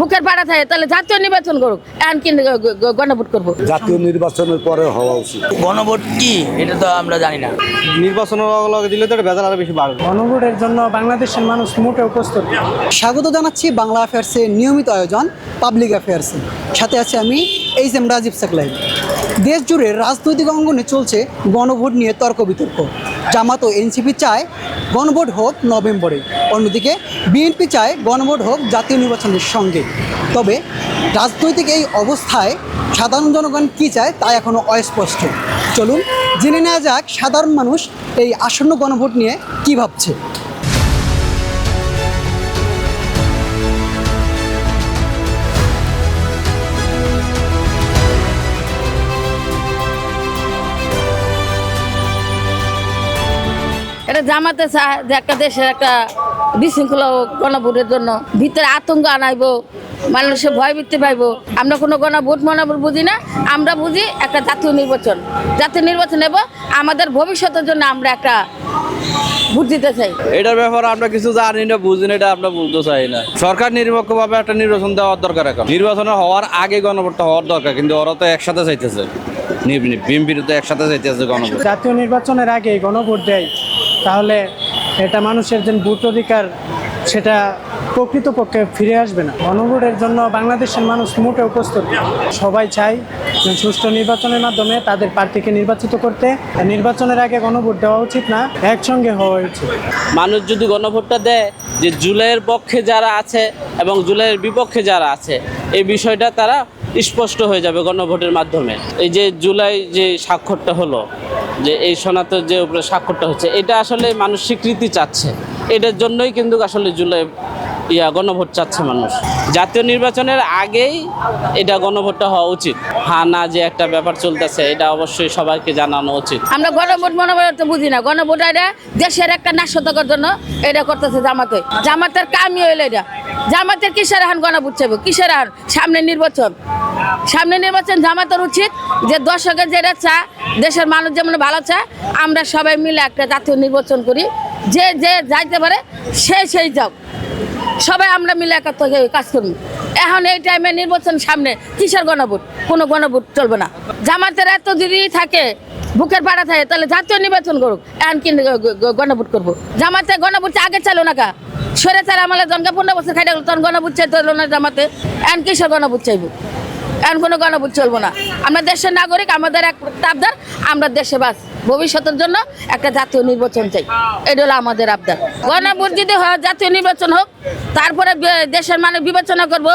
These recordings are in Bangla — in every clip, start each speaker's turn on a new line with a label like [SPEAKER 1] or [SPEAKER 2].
[SPEAKER 1] বুকের পাড়া থাকে তাহলে জাতীয় নির্বাচন করুক এখন কি গ- গ- গণভোট করব?
[SPEAKER 2] জাতীয় নির্বাচনের পরে হওয়া উচিত।
[SPEAKER 3] গণভোট কি? এটা তো আমরা জানি না।
[SPEAKER 4] নির্বাচনের লগে দিলে তো এটা ভেজাল আরও বেশি বাড়বে।
[SPEAKER 5] গণভোটের জন্য বাংলাদেশের মানুষ মোটেও প্রস্তুত
[SPEAKER 6] স্বাগত জানাচ্ছি বাংলা অ্যাফেয়ার্সের নিয়মিত আয়োজন পাবলিক অ্যাফেয়ার্সে সাথে আছে আমি এইচ এম রাজীব সাকলাই। দেশ জুড়ে রাজনৈতিক অঙ্গনে চলছে গণভোট নিয়ে তর্ক বিতর্ক। জামাত ও এনসিপি চায় গণভোট হোক নভেম্বরে। অন্যদিকে, বিএনপি চায় গণভোট হোক জাতীয় নির্বাচনের সঙ্গে। তবে, রাজনৈতিক এই অবস্থায় সাধারণ জনগণ কি চায় তা এখনও অস্পষ্ট। চলুন, জেনে নেওয়া যাক সাধারণ মানুষ এই আসন্ন গণভোট নিয়ে কী ভাবছে।
[SPEAKER 1] এটা জামাতে চায় যে একটা দেশের একটা বিশৃঙ্খলা গণভোটের জন্য। ভিতরে আতঙ্ক আনাইবো মানুষে ভয় ভিত্তি পাইবো। আমরা কোনো গণভোট মনোভোট বুঝি না আমরা বুঝি একটা জাতীয় নির্বাচন। জাতীয় নির্বাচন নেব আমাদের ভবিষ্যতের জন্য আমরা একটা ভোট দিতে চাই।
[SPEAKER 4] এটার ব্যাপারে আমরা কিছু জানি না বুঝি না এটা আমরা বুঝতে চাই না। সরকার নিরপেক্ষভাবে একটা নির্বাচন দেওয়ার দরকার এখন। নির্বাচন হওয়ার আগে গণভোটটা হওয়ার দরকার কিন্তু ওরা তো একসাথে চাইতেছে। বিএনপির তো একসাথে চাইতেছে গণভোট।
[SPEAKER 5] জাতীয় নির্বাচনের আগে গণভোট দেয়। তাহলে এটা মানুষের যে ভোট অধিকার, সেটা প্রকৃতপক্ষে ফিরে আসবে না। গণভোটের জন্য বাংলাদেশের মানুষ মোটেও প্রস্তুত না। সবাই চায় সুষ্ঠু নির্বাচনের মাধ্যমে তাদের প্রার্থীকে নির্বাচিত করতে। নির্বাচনের আগে গণভোট দেওয়া উচিত না, একসঙ্গে হওয়া উচিত।
[SPEAKER 7] মানুষ যদি গণভোটটা দেয় যে জুলাইয়ের পক্ষে যারা আছে এবং জুলাইয়ের বিপক্ষে যারা আছে, এই বিষয়টা তারা স্পষ্ট হয়ে যাবে গণভোটের মাধ্যমে। এই যে জুলাই যে স্বাক্ষরটা হলো যে এই সনাতন যে উপরে স্বাক্ষরটা হচ্ছে, এটা আসলে মানুষ স্বীকৃতি চাচ্ছে। এটার জন্যই কিন্তু আসলে জুলাই ইয়া গণভোট চাচ্ছে মানুষ। জাতীয় নির্বাচনের আগেই এটা গণভোটটা হওয়া উচিত। হ্যাঁ না যে একটা ব্যাপার চলতেছে, এটা অবশ্যই সবাইকে জানানো উচিত।
[SPEAKER 1] আমরা গণভোট মনোভোট বুঝি না, গণভোট এটা দেশের একটা নাশকতার জন্য এটা করতেছে জামাতে। জামাতের কামই হইল এটা। জামাতের কিসের হান গণভোট চাইব? কিসের হান সামনে নির্বাচন। সামনে নির্বাচন জামাতের উচিত যে দর্শকের যেটা চা দেশের মানুষ যেমন ভালো চায় আমরা সবাই মিলে একটা জাতীয় নির্বাচন করি। যে যে যাইতে পারে, সে সেই যাও সবাই আমরা মিলে একাত্র হয়ে কাজ করব। এখন এই টাইমে নির্বাচন সামনে কিসের গণভোট? কোনো গণভোট চলবে না। জামাতের এত যদি থাকে, বুকের পাড়া থাকে, তাহলে জাতীয় নির্বাচন করুক, এখন কি গণভোট করব? জামাতে গণভোট আগে চালো না কা? সরে চাল আমলে জনকে পনেরো বছর গেল, তখন গণভোট চাইতে হলো না জামাতে। এখন কিসের গণভোট চাইব? এখন কোনো গণভোট চলবো না। আমরা দেশের নাগরিক, আমাদের এক আবদার, আমরা দেশে বাস। ভবিষ্যতের জন্য একটা জাতীয় নির্বাচন চাই। এটা হলো আমাদের আবদার। গণভোট যদি জাতীয় নির্বাচন হোক, তারপরে দেশের মানুষ বিবেচনা করব।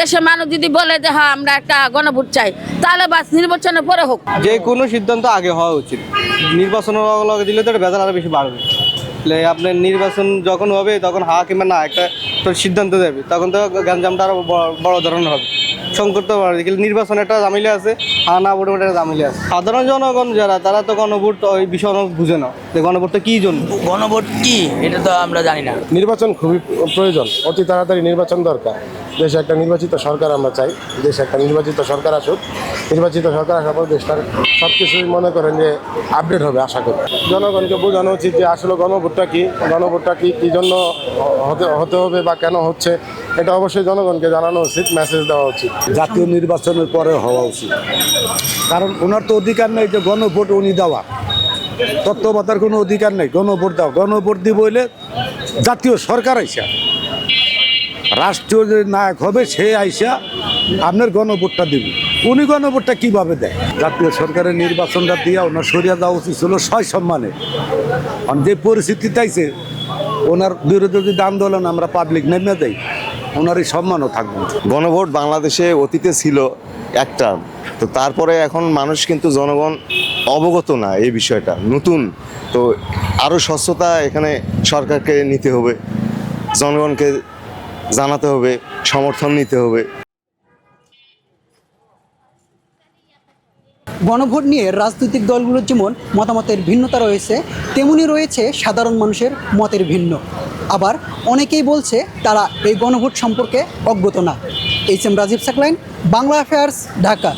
[SPEAKER 1] দেশের মানুষ যদি বলে যে হ্যাঁ আমরা একটা গণভোট চাই, তাহলে বাস নির্বাচনের পরে হোক।
[SPEAKER 4] যে কোনো সিদ্ধান্ত আগে হওয়া উচিত। নির্বাচনের দিলে তো ভেজাল আরও বেশি বাড়বে। আপনার নির্বাচন যখন হবে তখন হা কিংবা না একটা তো সিদ্ধান্ত দেবে। তখন তো গ্যাঞ্জামটা আরও বড়- ধরনের হবে। সংকট তো বাড়বে। কিন্তু নির্বাচন একটা জামিলে আছে হা না ভোটে একটা জামিলে আছে। সাধারণ জনগণ যারা তারা তো গণভোট ওই বিষয় অনেক বুঝে না যে গণভোটটা কী জন্য?
[SPEAKER 3] গণভোট কি? এটা তো আমরা জানি না।
[SPEAKER 2] নির্বাচন খুবই প্রয়োজন। অতি তাড়াতাড়ি নির্বাচন দরকার। দেশে একটা নির্বাচিত সরকার আমরা চাই। দেশে একটা নির্বাচিত সরকার আসুক। নির্বাচিত সরকার আসার পর দেশটার সব কিছুই মনে করেন যে আপডেট হবে আশা করি। জনগণকে বোঝানো উচিত যে আসলে গণভোটটা কি গণভোটটা কি, কী জন্য হতে হতে হবে বা কেন হচ্ছে, এটা অবশ্যই জনগণকে জানানো উচিত মেসেজ দেওয়া উচিত। জাতীয় নির্বাচনের পরে হওয়া উচিত। কারণ ওনার তো অধিকার নেই যে গণভোট উনি দেওয়া। তত্ত্ববাতার কোনো অধিকার নেই, গণভোট দাও। গণভোট দিব হইলে জাতীয় সরকার আইসা। রাষ্ট্রীয় যে নায়ক হবে সে আইসা, আপনার গণভোটটা দিবে। উনি গণভোটটা কীভাবে দেয়? জাতীয় সরকারের নির্বাচনটা দিয়ে ওনার সরিয়া দেওয়া উচিত ছিল সয় সম্মানে। যে পরিস্থিতি আইছে ওনার বিরুদ্ধে যদি আন্দোলন আমরা পাবলিক নেমে দেই, ওনারই সম্মানও থাকবে
[SPEAKER 8] গণভোট বাংলাদেশে অতীতে ছিল একটা। তো তারপরে এখন মানুষ কিন্তু জনগণ অবগত না এই বিষয়টা, নতুন। তো আরও স্বচ্ছতা এখানে সরকারকে নিতে হবে, জনগণকে জানাতে হবে, সমর্থন নিতে হবে।
[SPEAKER 6] গণভোট নিয়ে রাজনৈতিক দলগুলোর যেমন মতামতের ভিন্নতা রয়েছে, তেমনি রয়েছে সাধারণ মানুষের মতের ভিন্ন। আবার অনেকেই বলছে তারা এই গণভোট সম্পর্কে অজ্ঞত না। H M Rajib Saklain, Bangla affairs Dhaka.